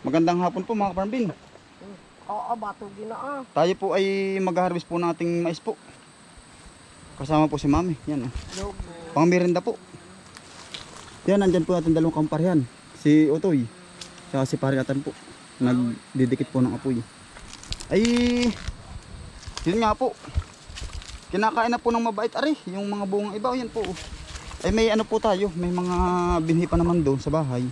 Magandang hapon po mga kaparambin. Oo, batugin na ah. Tayo po ay mag-harvest po ng ating mais po. Kasama po si Mami. Yan. Log. Pang merienda po. Yan, nandyan po natin dalawang kamparihan. Si Otoy. Tsaka si Pariatan po. Nagdidikit po ng apoy. Ay, yun nga po. Kinakain na po ng mabait ari. Yung mga bungang iba, yan po. oh. Ay may ano po tayo. May mga binhi pa naman doon sa bahay.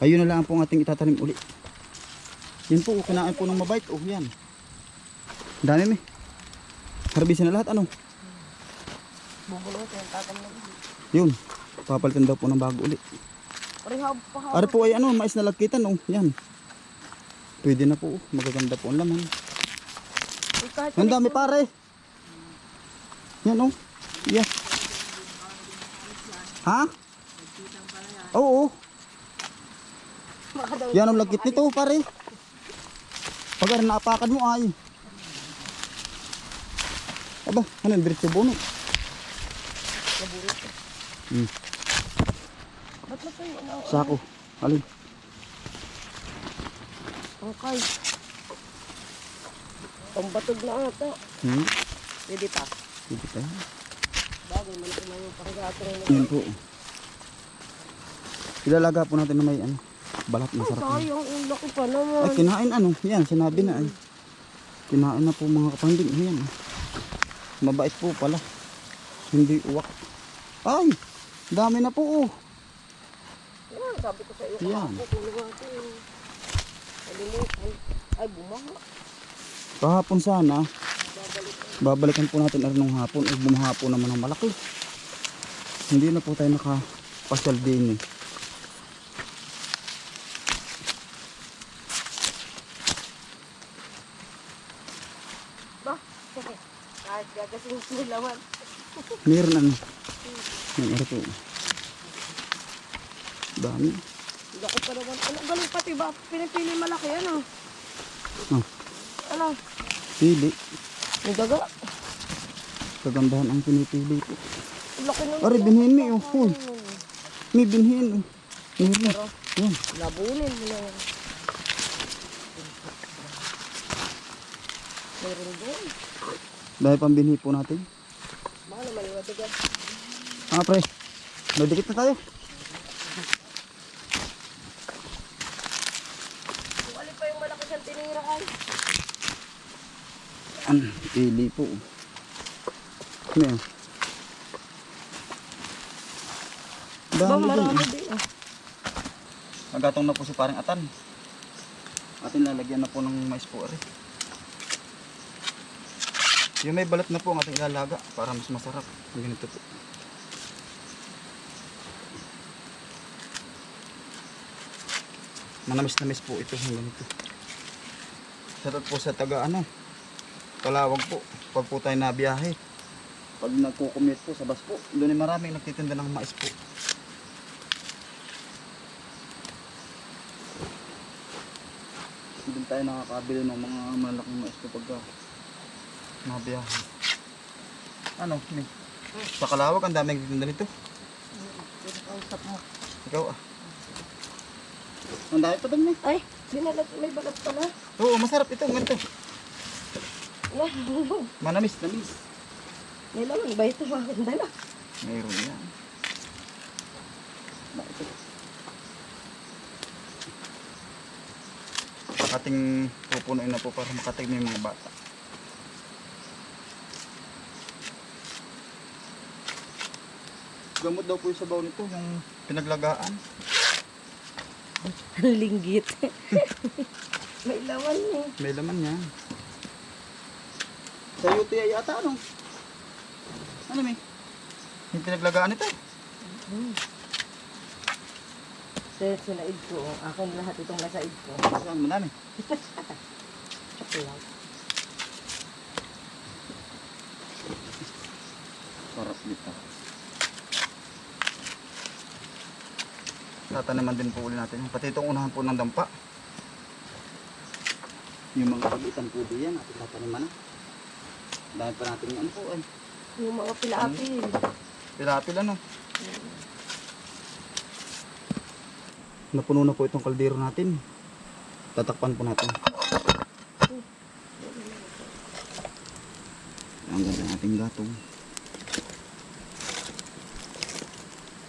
Ayun na lang po ang ating itatanim uli. Yan po, kinain po ng mabait. Oh, yan. Dami mi. Harbisin na lahat ano. Yun. Papalitan daw po ng bago uli. Ari po ay ano, mais na lagkitan oh. Yan. Pwede na po. oh. Magaganda po ang laman. Ang dami pare. Yan oh. Yan. Ha? Oo. Yan ang lagkit nito pare. Pag naapakan mo ay. Aba, ano yung diretso bono? Hmm. Ba't na ano? Sako. Alin? Okay. Pambatog na ata. Hmm. Pwede pa. Sige tayo. Bagay, malaki na yung panggatong na. Yan po. Ilalaga po natin na may ano, balat masarap. na. sayang, ang laki pa naman. Ay, kinain ano. Yan, sinabi na ay. Kinain na po mga kapanding. Ayan. oh. Mabait po pala. Hindi uwak. Ay, dami na po oh. Yan, sabi ko sa iyo. Yan. Kalimutan. Ay, bumaha. Kahapon sana, babalikan po natin arin ng hapon. Ay, bumaha po naman ng malaki. Hindi na po tayo nakapasyal din eh. Kahit gagasing silawan. Meron ano. Yan, ano po. Dami. Laki pa naman. Ano, galing pati ba? Pinipili malaki, ano? Oh, Ano? pili. May daga. Kagandahan ang pinipili. Ang Laki nun. Ari, binhin mi oh. Hoy, may binhin. Meron. Yan. Labunin mo na yan. Meron doon. Dahil pambinhi po natin. Baka naman yung daga. Ah, pre. May dikit na tayo. Kung alin pa yung malaki siyang tinira ay. An, pili po. Ano yan? Ba, Dami marami din. din. ah. Nagatong na po si paring atan. Atin lalagyan na po ng mais po ari. Yung may balat na po ang ating ilalaga para mas masarap. Yung ganito po. Manamis na po ito yung ganito. Sarap po sa taga ano. Kalawag po. Pag po tayo nabiyahe. Pag nagkukumit po sa bus po. Doon ay maraming nagtitinda ng mais po. Doon tayo nakakabili ng mga malaking mais po pagka nabiyahe. Ano? Ni? Sa Kalawag, ang daming nagtitinda nito. Kausap mo. Ikaw ah. Ang dami pa doon eh. Ay, binalat, may balat pala. Oo, masarap ito. Ganito. Manamis, namis. May laman ba ito? Maganda na. Mayroon yan. Ba, ito. Ating pupunuin na po para makatignan yung mga bata. Gamot daw po yung sabaw nito, yung pinaglagaan. Linggit. may laman eh. May laman yan. Sa UTI yata ano? Ano may? Yung pinaglagaan ito. Sa sinaid ko, akin lahat itong nasa id ko. Saan mo namin? Chocolate. Sarap dito. Tatanaman din po ulit natin. Pati itong unahan po ng dampa. Yung mga pagitan po diyan, ating tataniman na. Dahil pa natin yung ano po ay. Yung mga pilapil. Pilapil ano. Napuno na po itong kaldero natin. Tatakpan po natin. Ang ganda ng ating gatong.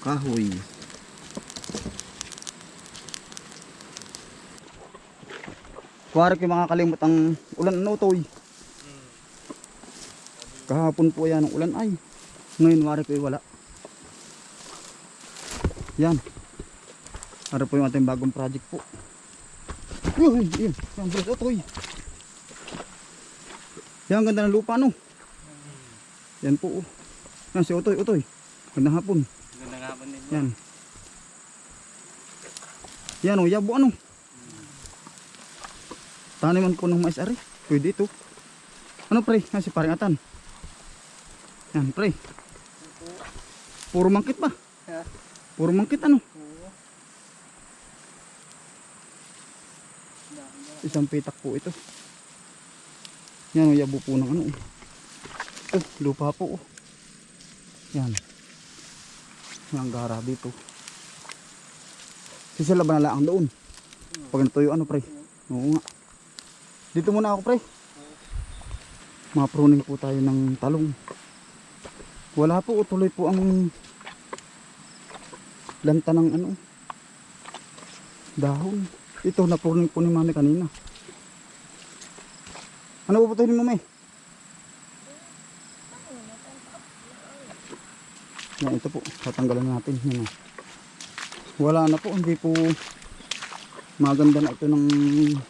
Kahoy. Kuwari kayo makakalimot ang ulan ano toy. Kahapon po yan ang ulan ay. Ngayon wari kayo wala. Yan. Para po yung ating bagong project po. Uy, yun. Yan, bro, otoy. Yan, ganda ng lupa, no? Yan po, oh. Yan, si Otoy, Otoy. Gandang hapon. Ganda nga po ninyo. Yan. Yan, oh, yabo, ano? Taniman ko ng mais, ari. Pwede ito. Ano, pre? Yan, si paring atan. Yan, pre. Puro mangkit ba? Ha? Puro mangkit, ano? Isang pitak po ito. Yan, oh, yabo po ng ano. Oh, oh lupa po. Oh. Yan. Yan, gara dito. Sisila ba na lang doon? Pag natuyo, ano, pre? Oo nga. Dito muna ako, pre. Mapruning po tayo ng talong. Wala po, tuloy po ang lanta ng ano. Dahon. Ito, napruning po ni mami kanina. Ano puputuhin mo, may? Yan, ito po. Tatanggalan natin. Yan, oh. Wala na po. Hindi po maganda na ito ng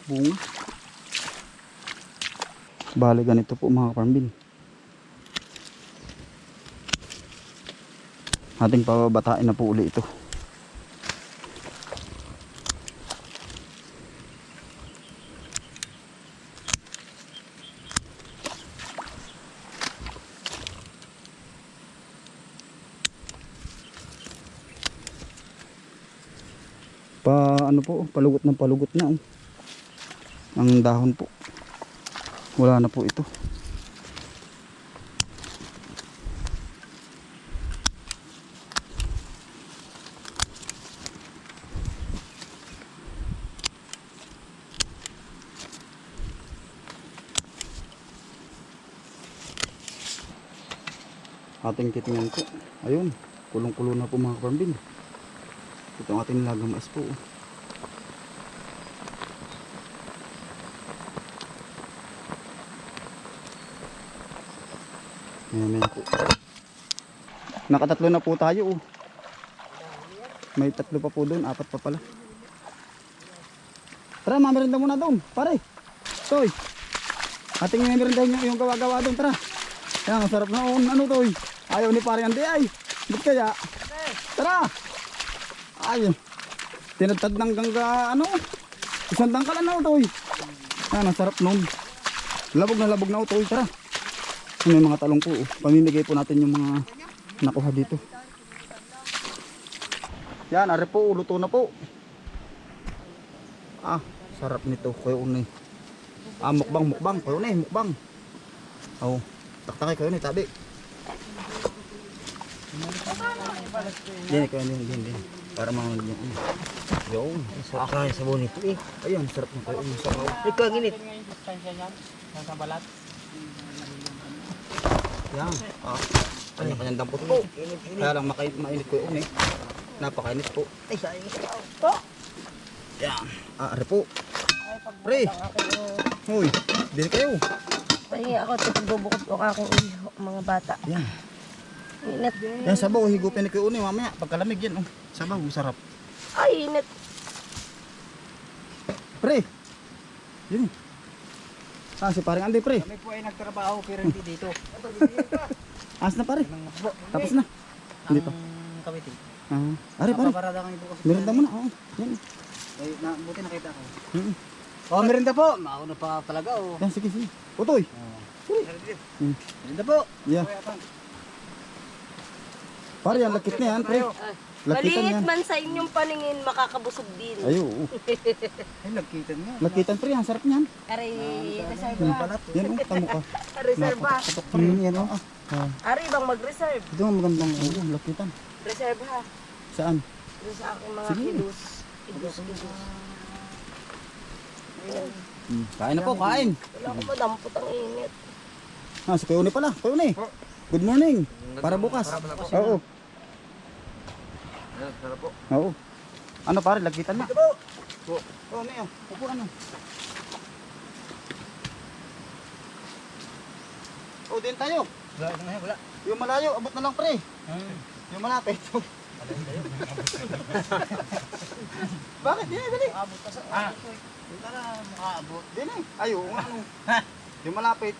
bunga. Bale, ganito po mga kaparmbin. Ating pababatain na po uli ito. pa ano po palugot ng palugot na oh. ang dahon po wala na po ito ating titingnan po ayun kulong kulo na po mga kapambin ito ang ating nilagang mais po. Ayan, ayan po. Nakatatlo na po tayo. Oh. May tatlo pa po doon, apat pa pala. Tara, mamerenda muna doon. Pare. Toy. Ating merendahin yung, yung gawa-gawa doon. Tara. Yan, sarap na. Oh, ano toy? Ayaw ni pare Andy ay. Ba't kaya? Tara. Ay, tinatad ng gangga, ano, isang dangkal na ito, eh. Yan, ang sarap nun. Labog na labog na ito, eh. Tara. May mga talong po, oh. Pamimigay po natin yung mga nakuha dito. Yan, are po, luto na po. Ah, sarap nito, kuya unay. Ah, mukbang, mukbang, kuya unay, mukbang. Oh, taktakay kayo ni tabi. Yan, kuya unay, yan, yan. Para mga yung ano. Yun. Sarap ka sa bonit. Eh, Ayun, sarap ng kayo. Yung sabaw. ikaw ang init. Yan. Ah, kanya-kanyang dampot po. Kaya lang makait mainit ko yun eh. Napakainit po. Ay, sa init. Yan. Ah, are po. Pre. Hoy, din kayo. Ay, ako ito pagbubukod ko akong iho, mga bata. Yan. Init. Yan sabaw, higupin ni kayo ni mamaya. Pagkalamig yan oh. Sabaw, sarap. Ay, init. Pre. Yun. Ah, si parang Andy pre. Kami po ay nagtrabaho pero hindi dito. As na pare. Tapos na. Hindi pa. Ang kamiti. Ah, are pare. Paparada kami bukas. Meron mo na. Oo. Yan. Ay, na, buti nakita ko. Mm. Oh, merinda po. Mauna pa talaga oh. Yan, sige, sige. Utoy. Mm. Merinda po. Yeah. Pare, yan, lakit na yan, pre. Lakitan Maliit yan. man sa inyong paningin, makakabusog din. Ay, oo. Ay, nagkitan nga. Lakitan, pre. Ang sarap niyan. Yung reserva. palat. Yan, oh. Tamo ka. Reserva. Patok pa rin yan, oh. Ah. Ari, bang mag-reserve? Ito ang magandang, oo, lakitan. Reserva ha. Saan? Doon sa aking mga Sige. kilos. Idus-idus. Hmm, Kain na po, kain. Wala ko madampot ang init. Ah, si Kayuni pala. Kayuni. Good morning. Para bukas. Oo. Oo. Ano pare, lagitan na. Po. Oh, ano yun? Upo ano? Oh, din tayo. Wala, wala, wala. Yung malayo, abot na lang pre. Yung malapit. Bakit? Dini, dali. Abot ka sa Ah. Hindi na makaabot. Dini. Ayo, ano. Yung malapit.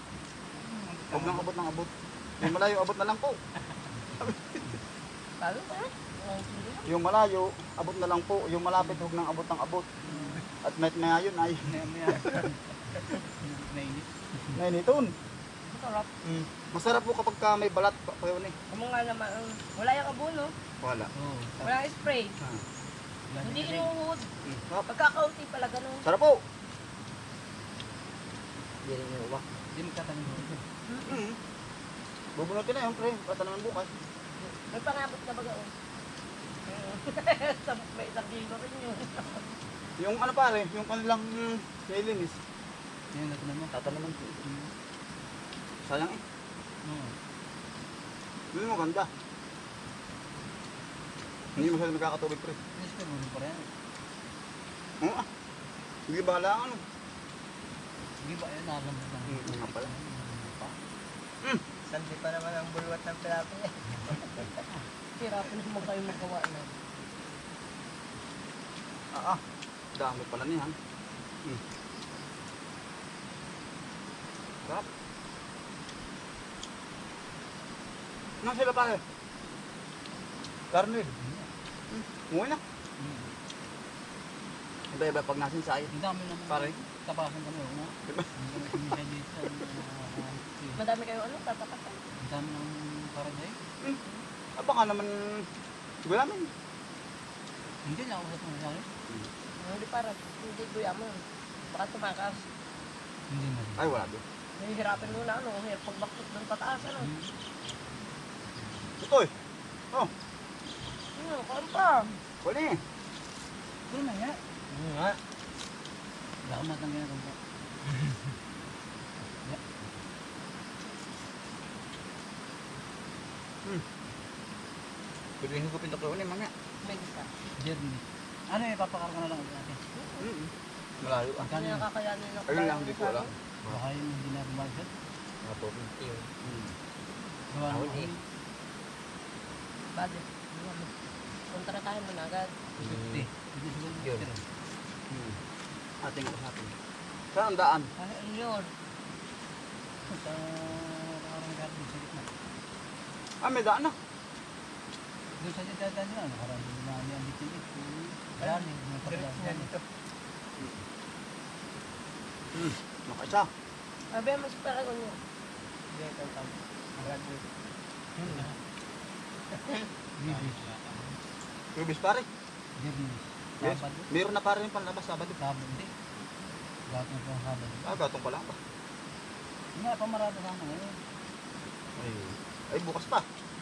Huwag nang abot ng abot. Yung malayo, abot na lang po. Yung malayo, abot na lang po. Yung malapit, huwag nang abot ng abot. At may maya yun ay Nainit. nainiton. Sarap. Mm. Masarap po kapag ka may balat pa pa yun eh. Kamo nga naman, ang- wala yung abono. Wala. Oo. Wala yung spray. Wala Hindi inuhod. Mm. Pagkakaunti pala ganun. Sarap po. Hindi magtatanim dito. Mm. Bubunutin na yun pre. Patanaman bukas. May pangabot na baga oh. Sa- May isang kilo rin yun. Yung ano pare, yung kanilang mm, nilinis. Yan, natanaman mo. Tatanaman po. Sayang eh. Oo. Hindi mo ganda. Hindi mo masyadong nagkakatubig pre. Yes, pero meron pa rin. Oo ah. Hindi bahala ang ano. Hindi ba yan nalambot lang? Hmm, nga pala. Sandi pa naman ang bulwat ng tilapia. Hirapan naman kayo magawa na. Ah ah. Dami pala niyan. Mm. Sarap. Nang sila pare? Karnil. Hmm. Umuwi na. Iba-iba pag nasin sa Ang dami naman. Pare. Tapasan kami. Ah, Madami kayo ano, tatapatan. Ang dami ng paranday. Ah, baka naman siguro namin. Hindi na ako sa tumasari. Hindi para, hindi kuya mo. Baka tumakas. Hindi na. Ay, wala doon. Nahihirapan mo na ano, hirap pagbaktot ng pataas ano. Ito eh. Oh, Hmm, kain pa. wala eh. Ito na nga. Oo nga. Wala akong matanggihan kung ba. Pwede ko pinto ko ni mga. May isa. Jeremy. Ano eh, papakarga na lang ulit natin. Mm. Malayo ah. Hindi na kakayanin ng Ayun lang, hindi ko alam. Baka yung hindi na bumagsad. Mga po. Mm. Gawa Ako ng eh. Bakit? Kontratahin mo na agad. Hindi. Hindi siguro Yun. Tira. Mm. Ating usapin. Saan ang daan? Ano yun? Sa parang garden sa gitna. Ah, may daan na. Doon sa gitna nila, nakaraan na niya ang bitin eh. Kaya ni, may pagdaan. Mm. Nakaisa. Sabi mo sa paragon yun. Bibi. Rubis pare. Bibi. Yes. Sabado. Meron na pare yung panlabas Sabado. Sabado. Hindi. Gatong pa ang sabado. Ah, gatong pala pa. Nga, pamarada sana ngayon. Ay, ay bukas pa.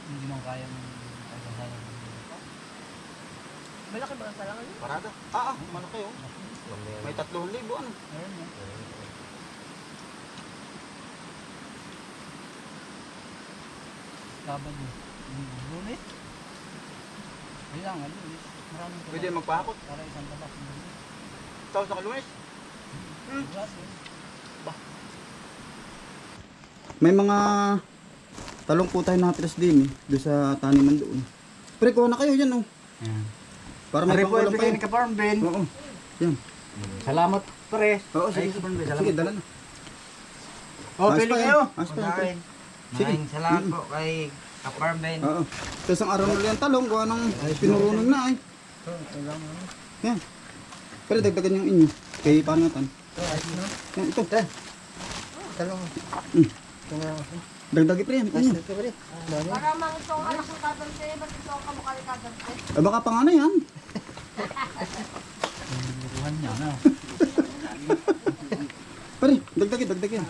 Hindi mo kaya ng pagkasaya ng Malaki ba ang salangan yun? Parada. Ah, ah, malaki oh. May tatlong libo ano. Ayun mo. Sabado. Lunes. Kailangan lunes. Maraming Pwede magpahakot. Para isang lunes. Tapos sa lunes. Wala din. May mga talong po tayo nakatiras din eh. Doon sa taniman doon. Pre, kuha na kayo yan oh. Yan. Para may pangulam kayo. ka Farm Ben. Oo. Yan. Salamat pare. Oo, sige. Ay, Ben, Sige, dala na. Oh, pili kayo. Ayos pa yan, pre. Sige. Maraming salamat Mm. po kay Kaparm Ben. Oo. Sa isang araw na lang talong, kuha ng pinurunong na ay. Yan. Pero dagdagan yung inyo. Kay pangatan. Yan, ito. Talong. Dagdagi pre yan. Inyo. Para mang itong anak ng kadante, ba't ito ang kamukha ni kadante? Eh, baka pang ano yan. Buruhan niya na. Pare, dagdagi, dagdagi yan.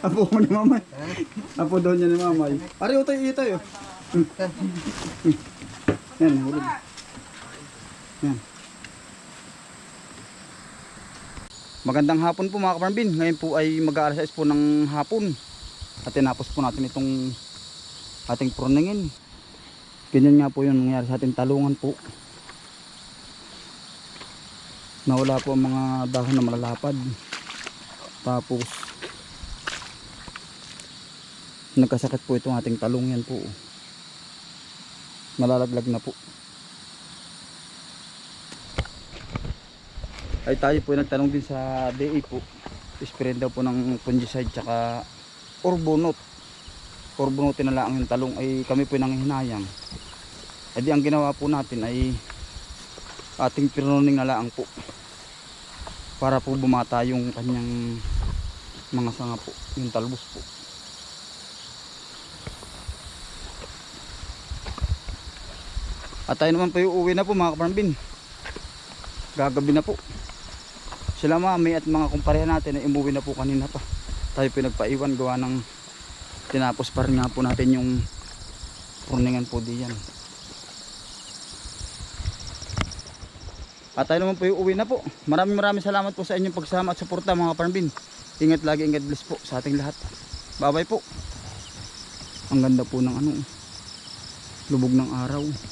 Apo ko ni mamay. Apo daw niya ni mamay. Pare, utoy, ito yun. Yan, nahulog. Yan. Magandang hapon po mga kaparambin. Ngayon po ay mag-aalas 6 po ng hapon. At tinapos po natin itong ating proningin. Ganyan nga po yung nangyari sa ating talungan po. Nawala po ang mga dahon na malalapad. Tapos nagkasakit po itong ating talong yan po. Malalaglag na po. Ay tayo po nagtanong din sa DA po. Spray daw po ng fungicide tsaka orbonot. Orbonotin na lang yung talong ay kami po nang hinayang. Ay di ang ginawa po natin ay ating pinuning na lang po. Para po bumata yung kanyang mga sanga po, yung talbos po. At tayo naman po yung uwi na po mga kaparambin. Gagabi na po. Sila mami at mga kumpareha natin ay umuwi na po kanina pa. Tayo pinagpaiwan gawa ng tinapos pa rin nga po natin yung pruningan po diyan. At tayo naman po yung uwi na po. Maraming maraming salamat po sa inyong pagsama at suporta mga kaparambin. Ingat lagi, ingat bless po sa ating lahat. Bye bye po. Ang ganda po ng ano, lubog ng araw.